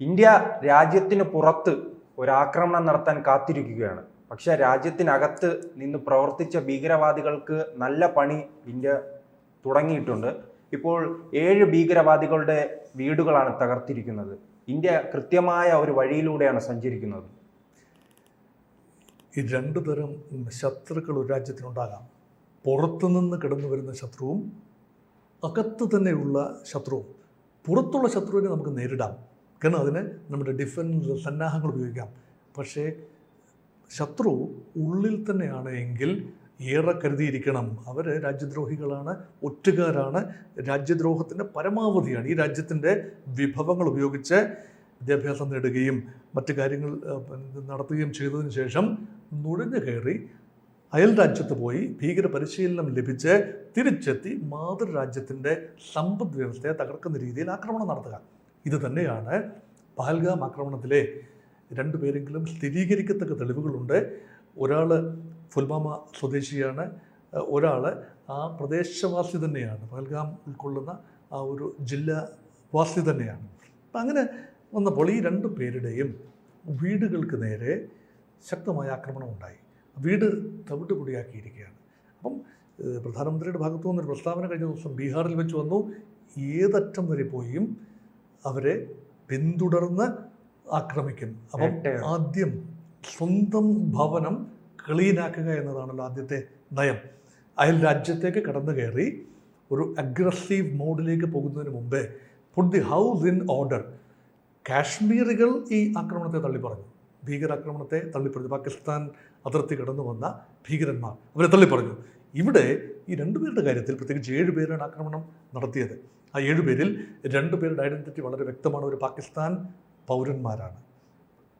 India രാജ്യത്തിന് പുറത്ത് ഒരാക്രമണം നടത്താൻ കാത്തിരിക്കുകയാണ്. പക്ഷെ രാജ്യത്തിനകത്ത് നിന്ന് പ്രവർത്തിച്ച ഭീകരവാദികൾക്ക് നല്ല പണി ഇന്ത്യ തുടങ്ങിയിട്ടുണ്ട്. ഇപ്പോൾ ഏഴ് ഭീകരവാദികളുടെ വീടുകളാണ് തകർത്തിരിക്കുന്നത്. ഇന്ത്യ കൃത്യമായ ഒരു വഴിയിലൂടെയാണ് സഞ്ചരിക്കുന്നത്. ഈ രണ്ടു തരം ശത്രുക്കൾ ഒരു രാജ്യത്തിനുണ്ടാകാം. പുറത്തുനിന്ന് കിടന്നു വരുന്ന ശത്രുവും അകത്ത് തന്നെയുള്ള ശത്രുവും. പുറത്തുള്ള ശത്രുവിനെ നമുക്ക് നേരിടാം. കാരണം അതിന് നമ്മുടെ ഡിഫൻസ് സന്നാഹങ്ങൾ ഉപയോഗിക്കാം. പക്ഷേ ശത്രു ഉള്ളിൽ തന്നെയാണ് എങ്കിൽ ഏറെ കരുതിയിരിക്കണം. അവർ രാജ്യദ്രോഹികളാണ് ഒറ്റുകാരാണ്. രാജ്യദ്രോഹത്തിന്റെ പരമാവധിയാണ്. ഈ രാജ്യത്തിന്റെ വിഭവങ്ങൾ ഉപയോഗിച്ച് വിദ്യാഭ്യാസം നേടുകയും മറ്റു കാര്യങ്ങൾ നടത്തുകയും ചെയ്തതിന് ശേഷം നുഴഞ്ഞു കയറി അയൽ രാജ്യത്ത് പോയി ഭീകര പരിശീലനം ലഭിച്ച് തിരിച്ചെത്തി മാതൃരാജ്യത്തിന്റെ സമ്പദ് വ്യവസ്ഥയെ തകർക്കുന്ന രീതിയിൽ ആക്രമണം നടത്തുക. ഇത് തന്നെയാണ് പഹൽഗാം ആക്രമണത്തിലെ രണ്ടുപേരെങ്കിലും സ്ഥിരീകരിക്കത്തക്ക തെളിവുകളുണ്ട്. ഒരാൾ ഫുൽമാമ സ്വദേശിയാണ് ഒരാൾ ആ പ്രദേശവാസി തന്നെയാണ്. പഹൽഗാം ഉൾക്കൊള്ളുന്ന ആ ഒരു ജില്ലാവാസി തന്നെയാണ്. അപ്പം അങ്ങനെ വന്നപ്പോൾ ഈ രണ്ടു പേരുടെയും വീടുകൾക്ക് നേരെ ശക്തമായ ആക്രമണം ഉണ്ടായി. വീട് തവിട്ടുപൊടിയാക്കിയിരിക്കുകയാണ് അപ്പം പ്രധാനമന്ത്രിയുടെ ഭാഗത്തു നിന്നൊരു പ്രസ്താവന കഴിഞ്ഞ ദിവസം ബീഹാറിൽ വെച്ച് വന്നു. ഏതറ്റം വരെ പോയും അവരെ പിന്തുടർന്ന് ആക്രമിക്കും അപ്പം ആദ്യം സ്വന്തം ഭവനം ക്ലീനാക്കുക എന്നതാണല്ലോ ആദ്യത്തെ നയം. അയൽ രാജ്യത്തേക്ക് കടന്നു കയറി ഒരു അഗ്രസീവ് മോഡിലേക്ക് പോകുന്നതിന് മുമ്പേ put the house in order കാശ്മീരികൾ ഈ ആക്രമണത്തെ തള്ളിപ്പറഞ്ഞു. ഭീകരാക്രമണത്തെ തള്ളിപ്പറഞ്ഞു. പാകിസ്ഥാൻ അതിർത്തി കടന്നു വന്ന ഭീകരന്മാർ അവരെ തള്ളിപ്പറഞ്ഞു. ഇവിടെ ഈ രണ്ടുപേരുടെ കാര്യത്തിൽ പ്രത്യേകിച്ച് ഏഴ് പേരാണ് ആക്രമണം നടത്തിയത്. ആ ഏഴുപേരിൽ രണ്ടുപേരുടെ ഐഡന്റിറ്റി വളരെ വ്യക്തമാണ്. ഒരു പാകിസ്ഥാൻ പൗരന്മാരാണ്.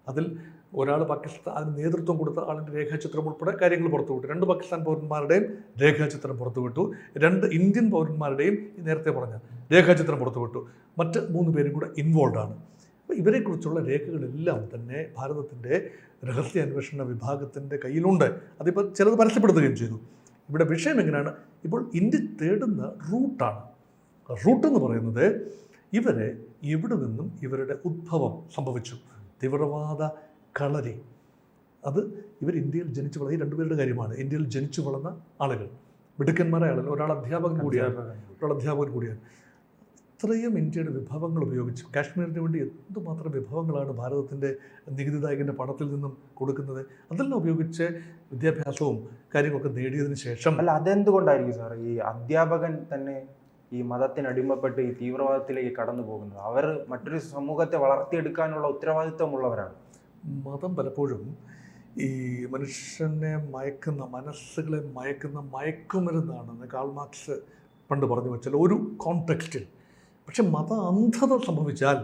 അതിൽ ഒരാൾ പാകിസ്ഥാൻ അതിന് നേതൃത്വം കൊടുത്ത ആളിന്റെ രേഖാചിത്രം ഉൾപ്പെടെ കാര്യങ്ങൾ പുറത്തുവിട്ടു. രണ്ട് പാകിസ്ഥാൻ പൗരന്മാരുടെയും രേഖാചിത്രം പുറത്തുവിട്ടു. രണ്ട് ഇന്ത്യൻ പൗരന്മാരുടെയും നേരത്തെ പറഞ്ഞ രേഖാചിത്രം പുറത്തുവിട്ടു. മറ്റ് മൂന്ന് പേരും കൂടെ ഇൻവോൾവ് ആണ്. അപ്പോൾ ഇവരെക്കുറിച്ചുള്ള രേഖകളെല്ലാം തന്നെ ഭാരതത്തിന്റെ രഹസ്യാന്വേഷണ വിഭാഗത്തിന്റെ കയ്യിലുണ്ട്. അതിപ്പോൾ ചിലത് പരസ്യപ്പെടുത്തുകയും ചെയ്തു. ഇവിടെ വിഷയം എങ്ങനെയാണ്? ഇപ്പോൾ ഇന്ത്യ തേടുന്ന റൂട്ടാണ്. റൂട്ട് എന്ന് പറയുന്നത് ഇവരെ ഇവിടെ നിന്നും ഇവരുടെ ഉദ്ഭവം സംഭവിച്ചു? തീവ്രവാദ കളരി. അത് ഇവർ ഇന്ത്യയിൽ ജനിച്ചു വളർന്ന ഈ രണ്ടുപേരുടെ കാര്യമാണ്. ഇന്ത്യയിൽ ജനിച്ചു വളർന്ന ആളുകൾ. മിടുക്കന്മാരായ ആളുകൾ. ഒരാൾ അധ്യാപകൻ കൂടിയാണ്. ഒരാൾ അധ്യാപകൻ കൂടിയാണ്. ഇത്രയും ഇന്ത്യയുടെ വിഭവങ്ങൾ ഉപയോഗിച്ച് കാശ്മീരിന് വേണ്ടി എന്തുമാത്രം വിഭവങ്ങളാണ് ഭാരതത്തിന്റെ നികുതിദായകന്റെ പണത്തിൽ നിന്നും കൊടുക്കുന്നത്? അതെല്ലാം ഉപയോഗിച്ച് വിദ്യാഭ്യാസവും കാര്യങ്ങളൊക്കെ നേടിയതിന് ശേഷം അല്ല അതെന്തുകൊണ്ടായിരിക്കും സാർ ഈ അധ്യാപകൻ തന്നെ ഈ മതത്തിനടിമപ്പെട്ട് ഈ തീവ്രവാദത്തിലേക്ക് കടന്നു പോകുന്നത്? അവർ മറ്റൊരു സമൂഹത്തെ വളർത്തിയെടുക്കാനുള്ള ഉത്തരവാദിത്വമുള്ളവരാണ്. മതം പലപ്പോഴും ഈ മനുഷ്യനെ മയക്കുന്ന മനസ്സുകളെ മയക്കുന്ന മയക്കുമരുന്നാണെന്ന് കാൾമാർക്സ് പണ്ട് പറഞ്ഞു വെച്ചാൽ ഒരു കോണ്ടെക്സ്റ്റിൽ പക്ഷെ മത അന്ധത സംഭവിച്ചാൽ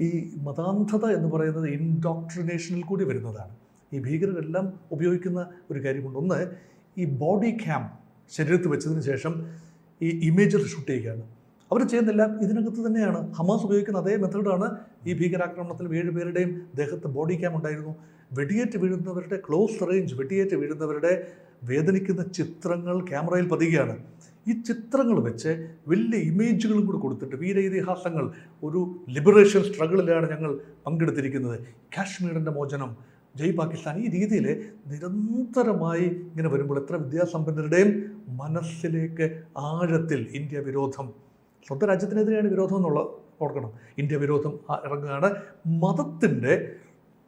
ഈ മതാന്ധത എന്ന് പറയുന്നത് ഇൻഡോക്ട്രിനേഷനിൽ കൂടി വരുന്നതാണ്. ഈ ഭീകരരെല്ലാം ഉപയോഗിക്കുന്ന ഒരു കാര്യമുണ്ട്. ഒന്ന് ഈ ബോഡി ക്യാം ശരീരത്ത് വെച്ചതിന് ശേഷം ഈ ഇമേജസ് ഷൂട്ട് ചെയ്യുകയാണ്. അവർ ചെയ്യുന്നില്ല ഇതിനകത്ത് തന്നെയാണ്. ഹമാസ് ഉപയോഗിക്കുന്ന അതേ മെത്തേഡാണ് ഈ ഭീകരാക്രമണത്തിൽ ഏഴ് പേരുടെയും ദേഹത്ത് ബോഡി ക്യാം ഉണ്ടായിരുന്നു. വെടിയേറ്റ് വീഴുന്നവരുടെ ക്ലോസ് റേഞ്ച് വെടിയേറ്റ് വീഴുന്നവരുടെ വേദനിക്കുന്ന ചിത്രങ്ങൾ ക്യാമറയിൽ പതിയുകയാണ്. ഈ ചിത്രങ്ങൾ വെച്ച് വലിയ ഇമേജുകളും കൂടി കൊടുത്തിട്ട് വീര ഇതിഹാസങ്ങൾ ഒരു ലിബറേഷൻ സ്ട്രഗിളിലാണ് ഞങ്ങൾ പങ്കെടുത്തിരിക്കുന്നത്. കാശ്മീരിന്റെ മോചനം ജയ് പാകിസ്ഥാൻ ഈ രീതിയിൽ നിരന്തരമായി ഇങ്ങനെ വരുമ്പോൾ എത്ര വിദ്യാസമ്പന്നരുടെയും മനസ്സിലേക്ക് ആഴത്തിൽ ഇന്ത്യ വിരോധം സ്വന്തം രാജ്യത്തിനെതിരെയാണ് വിരോധം എന്നുള്ള ഓർക്കണം. ഇന്ത്യ വിരോധം ഇറങ്ങുകയാണ്. മതത്തിന്റെ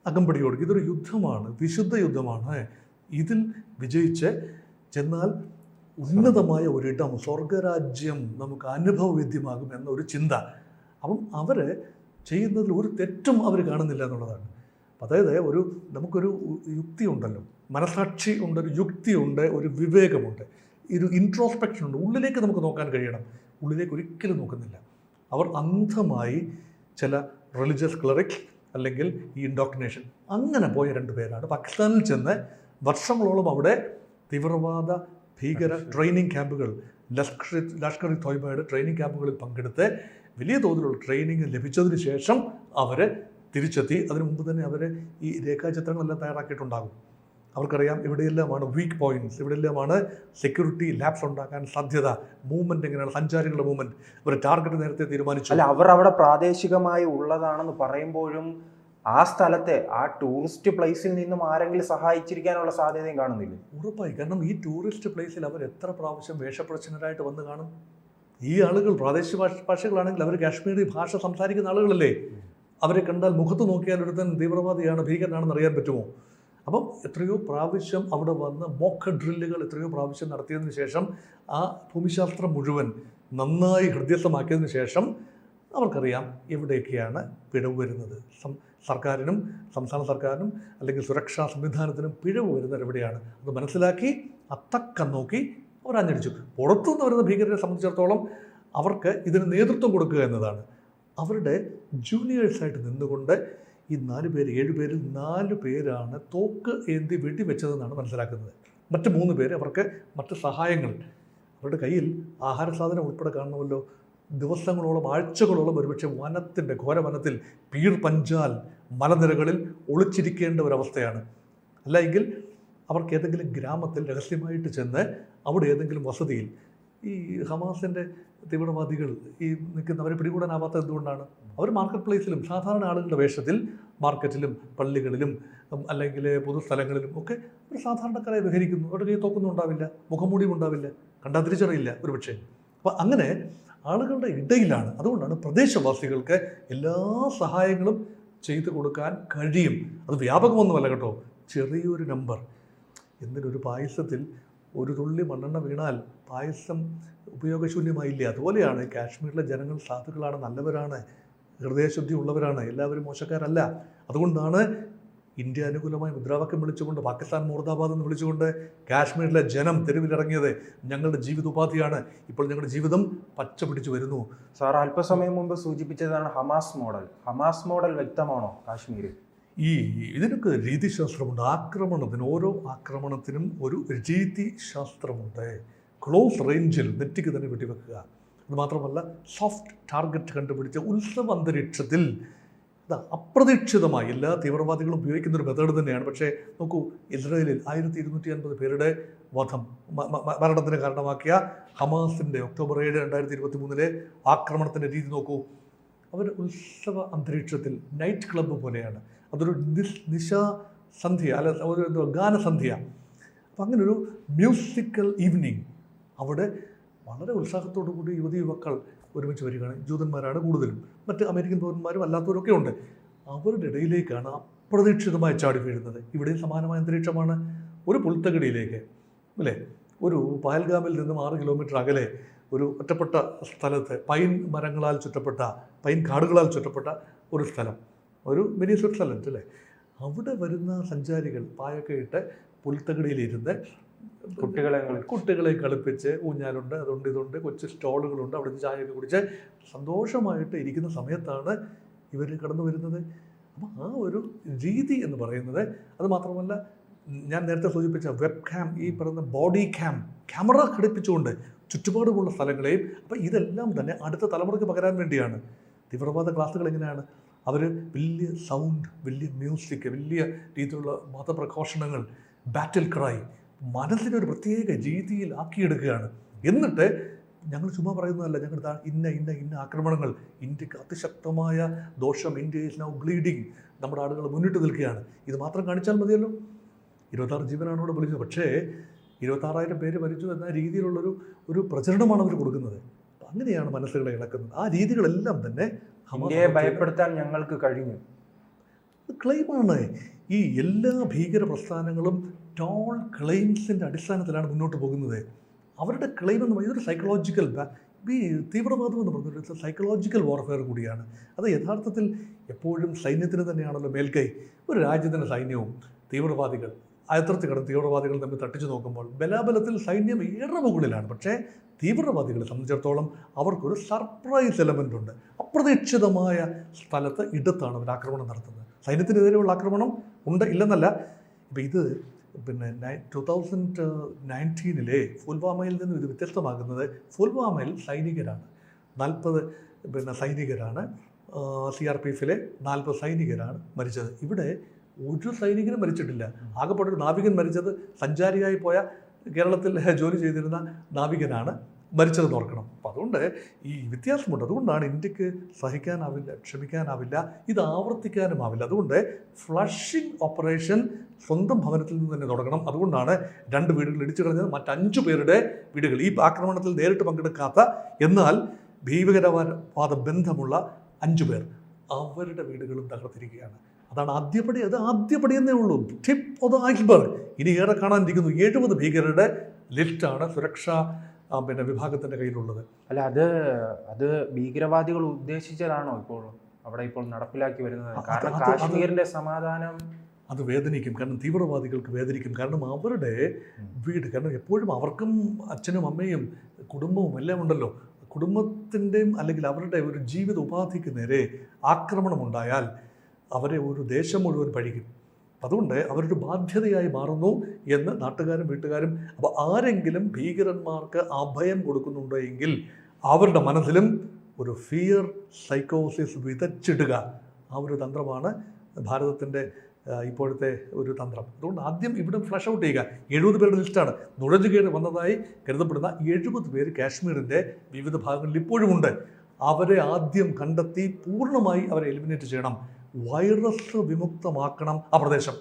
അകമ്പടിയോട് ഇതൊരു യുദ്ധമാണ് വിശുദ്ധ യുദ്ധമാണ്. ഇതിൽ വിജയിച്ച് ചെന്നാൽ ഉന്നതമായ ഒരിടം സ്വർഗരാജ്യം നമുക്ക് അനുഭവവേദ്യമാകും എന്നൊരു ചിന്ത. അപ്പം അവർ ചെയ്യുന്നതിൽ ഒരു തെറ്റും അവർ കാണുന്നില്ല എന്നുള്ളതാണ്. അതായത് ഒരു നമുക്കൊരു യുക്തി ഉണ്ടല്ലോ മനസാക്ഷി ഉണ്ട് ഒരു യുക്തിയുണ്ട് ഒരു വിവേകമുണ്ട്. ഒരു ഇൻട്രോസ്പെക്ഷൻ ഉണ്ട്. ഉള്ളിലേക്ക് നമുക്ക് നോക്കാൻ കഴിയണം. ഉള്ളിലേക്ക് ഒരിക്കലും നോക്കുന്നില്ല. അവർ അന്ധമായി ചില റിലിജിയസ് ക്ലറിക് അല്ലെങ്കിൽ ഈ ഇൻഡോക്ടിനേഷൻ അങ്ങനെ പോയ രണ്ട് പേരാണ്. പാകിസ്ഥാനിൽ ചെന്ന് വർഷങ്ങളോളം അവിടെ തീവ്രവാദ ഭീകര ട്രെയിനിങ് ക്യാമ്പുകൾ ലഷ്കർ ലഷ്കർ ഇ തോയ്ബയുടെ ട്രെയിനിങ് ക്യാമ്പുകളിൽ പങ്കെടുത്ത് വലിയ തോതിലുള്ള ട്രെയിനിങ് ലഭിച്ചതിന് ശേഷം അവർ തിരിച്ചെത്തി. അതിനു മുമ്പ് തന്നെ അവർ ഈ രേഖാചിത്രങ്ങളെല്ലാം തയ്യാറാക്കിയിട്ടുണ്ടാകും. അവർക്കറിയാം ഇവിടെയെല്ലാമാണ് വീക്ക് പോയിന്റ്സ് ഇവിടെയെല്ലാമാണ് സെക്യൂരിറ്റി ലാപ്സ് ഉണ്ടാക്കാൻ സാധ്യത മൂവ്മെന്റ് എങ്ങനെയാണ് സഞ്ചാരികളുടെ മൂവ്മെന്റ് ഒരു ടാർഗറ്റ് നേരത്തെ തീരുമാനിച്ചു. അല്ല അവർ അവിടെ പ്രാദേശികമായി ഉള്ളതാണെന്ന് പറയുമ്പോഴും ആ സ്ഥലത്തെ ആ ടൂറിസ്റ്റ് പ്ലേസിൽ നിന്നും ആരെങ്കിലും സഹായിച്ചിരിക്കാനുള്ള സാധ്യതയും കാണുന്നില്ല? ഉറപ്പായി. കാരണം ഈ ടൂറിസ്റ്റ് പ്ലേസിൽ അവർ എത്ര പ്രാവശ്യം വേഷപ്രശ്നരായിട്ട് വന്ന് കാണും? ഈ ആളുകൾ പ്രാദേശിക ഭാഷ ഭാഷകളാണെങ്കിൽ അവർ കാശ്മീരി ഭാഷ സംസാരിക്കുന്ന ആളുകളല്ലേ? അവരെ കണ്ടാൽ മുഖത്ത് നോക്കിയാൽ ഒരുത്തൻ തീവ്രവാദിയാണ് ഭീകരനാണെന്ന് അറിയാൻ പറ്റുമോ? അപ്പം എത്രയോ പ്രാവശ്യം അവിടെ വന്ന് മോക്ക് ഡ്രില്ലുകൾ എത്രയോ പ്രാവശ്യം നടത്തിയതിന് ശേഷം ആ ഭൂമിശാസ്ത്രം മുഴുവൻ നന്നായി ഹൃദ്യസ്ഥമാക്കിയതിന് ശേഷം അവർക്കറിയാം എവിടെയൊക്കെയാണ് പിഴവ് വരുന്നത്. സർക്കാരിനും സംസ്ഥാന സർക്കാരിനും അല്ലെങ്കിൽ സുരക്ഷാ സംവിധാനത്തിനും പിഴവ് വരുന്നത് എവിടെയാണ്? അത് മനസ്സിലാക്കി അത്തക്കം നോക്കി അവർ അഞ്ഞടിച്ചു. പുറത്തുനിന്ന് വരുന്ന ഭീകരരെ സംബന്ധിച്ചിടത്തോളം അവർക്ക് ഇതിന് നേതൃത്വം കൊടുക്കുക എന്നതാണ്. അവരുടെ ജൂനിയേഴ്സായിട്ട് നിന്നുകൊണ്ട് ഈ നാല് പേര് ഏഴ് പേരിൽ നാല് പേരാണ് തോക്ക് ഏന്തി വെടിവെച്ചതെന്നാണ് മനസ്സിലാക്കുന്നത്. മറ്റ് മൂന്ന് പേര് അവർക്ക് മറ്റ് സഹായങ്ങൾ അവരുടെ കയ്യിൽ ആഹാര സാധനം ഉൾപ്പെടെ കാണണമല്ലോ. ദിവസങ്ങളോളം ആഴ്ചകളോളം ഒരുപക്ഷെ വനത്തിന്റെ ഘോരവനത്തിൽ പീർ പഞ്ചാൽ മലനിരകളിൽ ഒളിച്ചിരിക്കേണ്ട ഒരവസ്ഥയാണ്. അല്ല എങ്കിൽ അവർക്ക് ഏതെങ്കിലും ഗ്രാമത്തിൽ രഹസ്യമായിട്ട് ചെന്ന് അവിടെ ഏതെങ്കിലും വസതിയിൽ ഈ ഹമാസിന്റെ തീവ്രവാദികൾ ഈ നിൽക്കുന്നവരെ പിടികൂടാനാവാത്തത് എന്തുകൊണ്ടാണ്? അവർ മാർക്കറ്റ് പ്ലേസിലും സാധാരണ ആളുകളുടെ വേഷത്തിൽ മാർക്കറ്റിലും പള്ളികളിലും അല്ലെങ്കിൽ പൊതുസ്ഥലങ്ങളിലും ഒക്കെ ഒരു സാധാരണക്കാരെ വിഹരിക്കുന്നു. അവരുടെ കയ്യിൽ തോക്കൊന്നും ഉണ്ടാവില്ല മുഖംമൂടിയും ഉണ്ടാവില്ല കണ്ടാൽ തിരിച്ചറിയില്ല ഒരുപക്ഷെ. അപ്പോൾ അങ്ങനെ ആളുകളുടെ ഇടയിലാണ്. അതുകൊണ്ടാണ് പ്രദേശവാസികൾക്ക് എല്ലാ സഹായങ്ങളും ചെയ്തു കൊടുക്കാൻ കഴിയും. അത് വ്യാപകമൊന്നുമല്ല കേട്ടോ. ചെറിയൊരു നമ്പർ എന്തിനൊരു പായസത്തിൽ ഒരു തുള്ളി മണ്ണെണ്ണ വീണാൽ പായസം ഉപയോഗശൂന്യമായില്ല? അതുപോലെയാണ് കാശ്മീരിലെ ജനങ്ങൾ സാധുക്കളാണ് നല്ലവരാണ് ഹൃദയശുദ്ധി ഉള്ളവരാണ് എല്ലാവരും മോശക്കാരല്ല. അതുകൊണ്ടാണ് ഇന്ത്യ അനുകൂലമായ മുദ്രാവാക്യം വിളിച്ചുകൊണ്ട് പാകിസ്ഥാൻ മുർദാബാദ് എന്ന് വിളിച്ചുകൊണ്ട് കാശ്മീരിലെ ജനം തെരുവിലിറങ്ങിയത് ഞങ്ങളുടെ ജീവിതോപാധിയാണ്. ഇപ്പോൾ ഞങ്ങളുടെ ജീവിതം പച്ച പിടിച്ചു വരുന്നു. സാർ അല്പസമയം മുമ്പ് സൂചിപ്പിച്ചതാണ് ഹമാസ് മോഡൽ. ഹമാസ് മോഡൽ വ്യക്തമാണോ കാശ്മീരിൽ? ഈ ഇതിനൊക്കെ രീതിശാസ്ത്രമുണ്ട് ആക്രമണത്തിന് ഓരോ ആക്രമണത്തിനും ഒരു രീതിശാസ്ത്രമുണ്ട്. ക്ലോസ് റേഞ്ചിൽ നെറ്റിക്ക് തന്നെ വെടിവെക്കുക അത് മാത്രമല്ല സോഫ്റ്റ് ടാർഗറ്റ് കണ്ടുപിടിച്ച ഉത്സവ അന്തരീക്ഷത്തിൽ അപ്രതീക്ഷിതമായി എല്ലാ തീവ്രവാദികളും ഉപയോഗിക്കുന്ന ഒരു മെത്തേഡ് തന്നെയാണ്. പക്ഷേ നോക്കൂ ഇസ്രായേലിൽ ആയിരത്തി ഇരുന്നൂറ്റി അൻപത് പേരുടെ വധം മരണത്തിന് കാരണമാക്കിയ ഹമാസിന്റെ ഒക്ടോബർ ഏഴ് രണ്ടായിരത്തി ഇരുപത്തി മൂന്നിലെ ആക്രമണത്തിന്റെ രീതി നോക്കൂ. അവർ ഉത്സവ അന്തരീക്ഷത്തിൽ നൈറ്റ് ക്ലബ്ബ് പോലെയാണ്. അതൊരു നിസ് നിശാ അല്ല ഒരു ഗാനസന്ധ്യ. അപ്പം അങ്ങനെ ഒരു മ്യൂസിക്കൽ ഈവനിങ് അവിടെ വളരെ ഉത്സാഹത്തോടു കൂടി യുവതി യുവാക്കൾ ഒരുമിച്ച് വരികയാണ്. ജൂതന്മാരാണ് കൂടുതലും. മറ്റ് അമേരിക്കൻ പൗരന്മാരും അല്ലാത്തവരൊക്കെ ഉണ്ട്. അവരുടെ ഇടയിലേക്കാണ് അപ്രതീക്ഷിതമായി ചാടി വീഴുന്നത്. ഇവിടെയും സമാനമായ അന്തരീക്ഷമാണ് ഒരു പുൽത്തകടിയിലേക്ക് അല്ലേ? ഒരു പഹൽഗാമിൽ നിന്നും ആറ് കിലോമീറ്റർ അകലെ ഒരു ഒറ്റപ്പെട്ട സ്ഥലത്ത് പൈൻ മരങ്ങളാൽ ചുറ്റപ്പെട്ട പൈൻ കാടുകളാൽ ചുറ്റപ്പെട്ട ഒരു സ്ഥലം. ഒരു മിനി സ്വിറ്റ്സർലൻഡ് അല്ലേ? അവിടെ വരുന്ന സഞ്ചാരികൾ പായൊക്കെ ഇട്ട് പുൽത്തകടിയിലിരുന്ന് കുട്ടികളെ കുട്ടികളെ കളിപ്പിച്ച് ഊഞ്ഞാലുണ്ട് അതുണ്ട് ഇതുണ്ട് കൊച്ചു സ്റ്റോളുകളുണ്ട് അവിടെ ചായയൊക്കെ കുടിച്ച് സന്തോഷമായിട്ട് ഇരിക്കുന്ന സമയത്താണ് ഇവർ കടന്നു വരുന്നത്. അപ്പോൾ ആ ഒരു രീതി എന്ന് പറയുന്നത് അത് മാത്രമല്ല ഞാൻ നേരത്തെ സൂചിപ്പിച്ച വെബ് ക്യാം ഈ പറയുന്ന ബോഡി ക്യാം ക്യാമറ ഘടിപ്പിച്ചുകൊണ്ട് ചുറ്റുപാടുമുള്ള സ്ഥലങ്ങളെയും അപ്പോൾ ഇതെല്ലാം തന്നെ അടുത്ത തലമുറയ്ക്ക് പകരാൻ വേണ്ടിയാണ്. തീവ്രവാദ ക്ലാസ്സുകൾ എങ്ങനെയാണ്? അവർ വലിയ സൗണ്ട് വലിയ മ്യൂസിക് വലിയ രീതിയിലുള്ള മതപ്രഘോഷണങ്ങൾ ബാറ്റിൽ ക്രൈ മനസ്സിനൊരു പ്രത്യേക രീതിയിൽ ആക്കിയെടുക്കുകയാണ്. എന്നിട്ട് ഞങ്ങൾ ചുമ്മാ പറയുന്നതല്ല ഞങ്ങൾ ഇന്ന ഇന്ന ഇന്ന ആക്രമണങ്ങൾ ഇന്ത്യയ്ക്ക് അതിശക്തമായ ദോഷം ഇന്ത്യ ഇസ് നൗ ബ്ലീഡിങ് നമ്മുടെ ആളുകൾ മുന്നിട്ട് നിൽക്കുകയാണ്. ഇത് മാത്രം കാണിച്ചാൽ മതിയല്ലോ. ഇരുപത്താറ് ജീവനാണ് ഇവിടെ വിളിച്ചത് പക്ഷേ ഇരുപത്താറായിരം പേര് മരിച്ചു എന്ന രീതിയിലുള്ളൊരു ഒരു പ്രചരണമാണ് അവർ കൊടുക്കുന്നത്. അങ്ങനെയാണ് മനസ്സുകളെ ഇളക്കുന്നത്. ആ രീതികളെല്ലാം തന്നെ ഇന്ത്യയെ ഭയപ്പെടുത്താൻ ഞങ്ങൾക്ക് കഴിഞ്ഞു. ക്ലെയിമാണ് ഈ എല്ലാ ഭീകര പ്രസ്ഥാനങ്ങളും ടോൾ ക്ലെയിംസിന്റെ അടിസ്ഥാനത്തിലാണ് മുന്നോട്ട് പോകുന്നത്. അവരുടെ ക്ലെയിം എന്ന് പറയുന്നത് ഇതൊരു സൈക്കോളജിക്കൽ ഈ തീവ്രവാദം എന്ന് പറയുന്നത് സൈക്കോളജിക്കൽ വാർഫെയർ കൂടിയാണ്. അത് യഥാർത്ഥത്തിൽ എപ്പോഴും സൈന്യത്തിന് തന്നെയാണല്ലോ മേൽക്കൈ. ഒരു രാജ്യത്തിന്റെ സൈന്യവും തീവ്രവാദികൾ അതിർത്തി കിടന്ന് തീവ്രവാദികൾ തമ്മിൽ തട്ടിച്ചു നോക്കുമ്പോൾ ബലാബലത്തിൽ സൈന്യം ഏറെ മുകളിലാണ്. പക്ഷേ തീവ്രവാദികളെ സംബന്ധിച്ചിടത്തോളം അവർക്കൊരു സർപ്രൈസ് എലമെന്റ് ഉണ്ട്. അപ്രതീക്ഷിതമായ സ്ഥലത്ത് ഇടത്താണ് അവർ ആക്രമണം നടത്തുന്നത്. സൈന്യത്തിനെതിരെയുള്ള ആക്രമണം ഉണ്ട് ഇല്ലെന്നല്ല. ഇപ്പം ഇത് പിന്നെ ടു തൗസൻഡ് നയന്റീനിലെ പുൽവാമയിൽ നിന്നും ഇത് വ്യത്യസ്തമാകുന്നത് പുൽവാമയിൽ സൈനികരാണ്. നാൽപ്പത് പിന്നെ സൈനികരാണ്. സി ആർ പി എഫിലെ നാൽപ്പത് സൈനികരാണ് മരിച്ചത്. ഇവിടെ ഒരു സൈനികനും മരിച്ചിട്ടില്ല. ആകെപ്പെട്ടൊരു നാവികൻ മരിച്ചത് സഞ്ചാരിയായി പോയ കേരളത്തിൽ ജോലി ചെയ്തിരുന്ന നാവികനാണ്. മരിച്ചതെന്ന് ഓർക്കണം. അപ്പം അതുകൊണ്ട് ഈ വ്യത്യാസമുണ്ട്. അതുകൊണ്ടാണ് ഇന്ത്യയ്ക്ക് സഹിക്കാനാവില്ല ക്ഷമിക്കാനാവില്ല ഇത് ആവർത്തിക്കാനും ആവില്ല അതുകൊണ്ട് ഫ്ലഷിംഗ് ഓപ്പറേഷൻ സ്വന്തം ഭവനത്തിൽ നിന്ന് തന്നെ തുടങ്ങണം. അതുകൊണ്ടാണ് രണ്ട് വീടുകൾ ഇടിച്ചു കളഞ്ഞത് മറ്റഞ്ചു പേരുടെ വീടുകൾ. ഈ ആക്രമണത്തിൽ നേരിട്ട് പങ്കെടുക്കാത്ത എന്നാൽ ഭീകരവാദ ബന്ധമുള്ള അഞ്ചു പേർ അവരുടെ വീടുകളും തകർത്തിരിക്കുകയാണ്. അതാണ് ആദ്യപടി. അത് ആദ്യപടി എന്നേ ഉള്ളൂ. Tip of iceberg. ഇനി ഏറെ കാണാനിരിക്കുന്നു. എഴുപത് ഭീകരരുടെ ലിസ്റ്റാണ് സുരക്ഷാ പിന്നെ വിഭാഗത്തിന്റെ കയ്യിലുള്ളത്. അല്ല അത് അത് ഭീകരവാദികൾ ഉദ്ദേശിച്ചതാണോ ഇപ്പോൾ? അവിടെ ഇപ്പോൾ നടപ്പിലാക്കി വരുന്നത്. കാരണം കാശ്മീരിന്റെ സമാധാനം അത് വേദനിക്കും. കാരണം തീവ്രവാദികൾക്ക് വേദനിക്കും. കാരണം അവരുടെ വീട് കാരണം എപ്പോഴും അവർക്കും അച്ഛനും അമ്മയും കുടുംബവും എല്ലാം ഉണ്ടല്ലോ. കുടുംബത്തിന്റെയും അല്ലെങ്കിൽ അവരുടെ ഒരു ജീവിത ഉപാധിക്ക് നേരെ ആക്രമണം ഉണ്ടായാൽ അവരെ ഒരു ദേശം മുഴുവൻ പഴിക്കും. അതുകൊണ്ട് അവരൊരു ബാധ്യതയായി മാറുന്നു എന്ന് നാട്ടുകാരും വീട്ടുകാരും അപ്പോൾ ആരെങ്കിലും ഭീകരന്മാർക്ക് അഭയം കൊടുക്കുന്നുണ്ടോ എങ്കിൽ അവരുടെ മനസ്സിലും ഒരു ഫിയർ സൈക്കോസിസ് വിതച്ചിടുക. ആ ഒരു തന്ത്രമാണ് ഭാരതത്തിന്റെ ഇപ്പോഴത്തെ ഒരു തന്ത്രം. അതുകൊണ്ട് ആദ്യം ഇവിടെ ഫ്ലഷ് ഔട്ട് ചെയ്യുക. എഴുപത് പേരുടെ ലിസ്റ്റാണ് നുഴഞ്ഞു കയറി വന്നതായി കരുതപ്പെടുന്ന എഴുപത് പേര് കാശ്മീരിന്റെ വിവിധ ഭാഗങ്ങളിൽ ഇപ്പോഴുമുണ്ട്. അവരെ ആദ്യം കണ്ടെത്തി പൂർണമായി അവരെ എലിമിനേറ്റ് ചെയ്യണം. വൈറസ് വിമുക്തമാക്കണം ആ പ്രദേശം.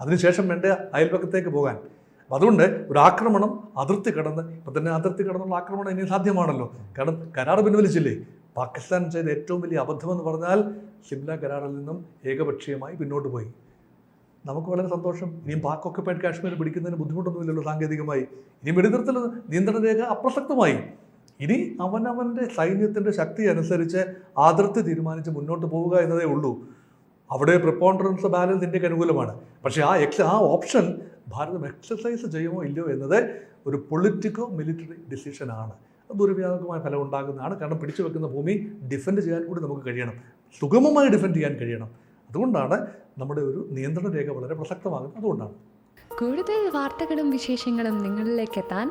അതിനുശേഷം വേണ്ട അയൽപക്കത്തേക്ക് പോകാൻ. അപ്പം അതുകൊണ്ട് ഒരു ആക്രമണം അതിർത്തി കടന്ന് ഇപ്പം തന്നെ അതിർത്തി കടന്നുള്ള ആക്രമണം ഇനി സാധ്യമാണല്ലോ. കാരണം കരാർ പിൻവലിച്ചില്ലേ? പാകിസ്ഥാൻ ചെയ്ത ഏറ്റവും വലിയ അബദ്ധമെന്ന് പറഞ്ഞാൽ സിംല കരാറിൽ നിന്നും ഏകപക്ഷീയമായി പിന്നോട്ട് പോയി. നമുക്ക് വളരെ സന്തോഷം. ഇനിയും പാക് പോയിട്ട് കാശ്മീർ പിടിക്കുന്നതിന് ബുദ്ധിമുട്ടൊന്നുമില്ലല്ലോ സാങ്കേതികമായി. ഇനി വെടിനിർത്തൽ നിയന്ത്രണ രേഖ അപ്രസക്തമായി. ഇനി അവനവന്റെ സൈന്യത്തിന്റെ ശക്തി അനുസരിച്ച് അതിർത്തി തീരുമാനിച്ച് മുന്നോട്ട് പോവുക എന്നതേ ഉള്ളൂ. അവിടെ പ്രിപ്പോണ്ടറൻസ് ബാലൻസ് ഇന്ത്യയ്ക്ക് അനുകൂലമാണ് പക്ഷേ ആ എക്സ് ആ ഓപ്ഷൻ ഭാരതം എക്സസൈസ് ചെയ്യുമോ ഇല്ലയോ എന്നത് ഒരു പൊളിറ്റിക്കോ മിലിറ്ററി ഡിസിഷനാണ് ദുർവ്യാപകമായ ഫലം ഉണ്ടാകുന്നതാണ്. കാരണം പിടിച്ചു വെക്കുന്ന ഭൂമി ഡിഫെൻഡ് ചെയ്യാൻ കൂടി നമുക്ക് കഴിയണം. സുഗമമായി ഡിഫെൻഡ് ചെയ്യാൻ കഴിയണം. അതുകൊണ്ടാണ് നമ്മുടെ ഒരു നിയന്ത്രണ രേഖ വളരെ പ്രസക്തമാകുന്നത്. അതുകൊണ്ടാണ്. കൂടുതൽ വാർത്തകളും വിശേഷങ്ങളും നിങ്ങളിലേക്ക് എത്താൻ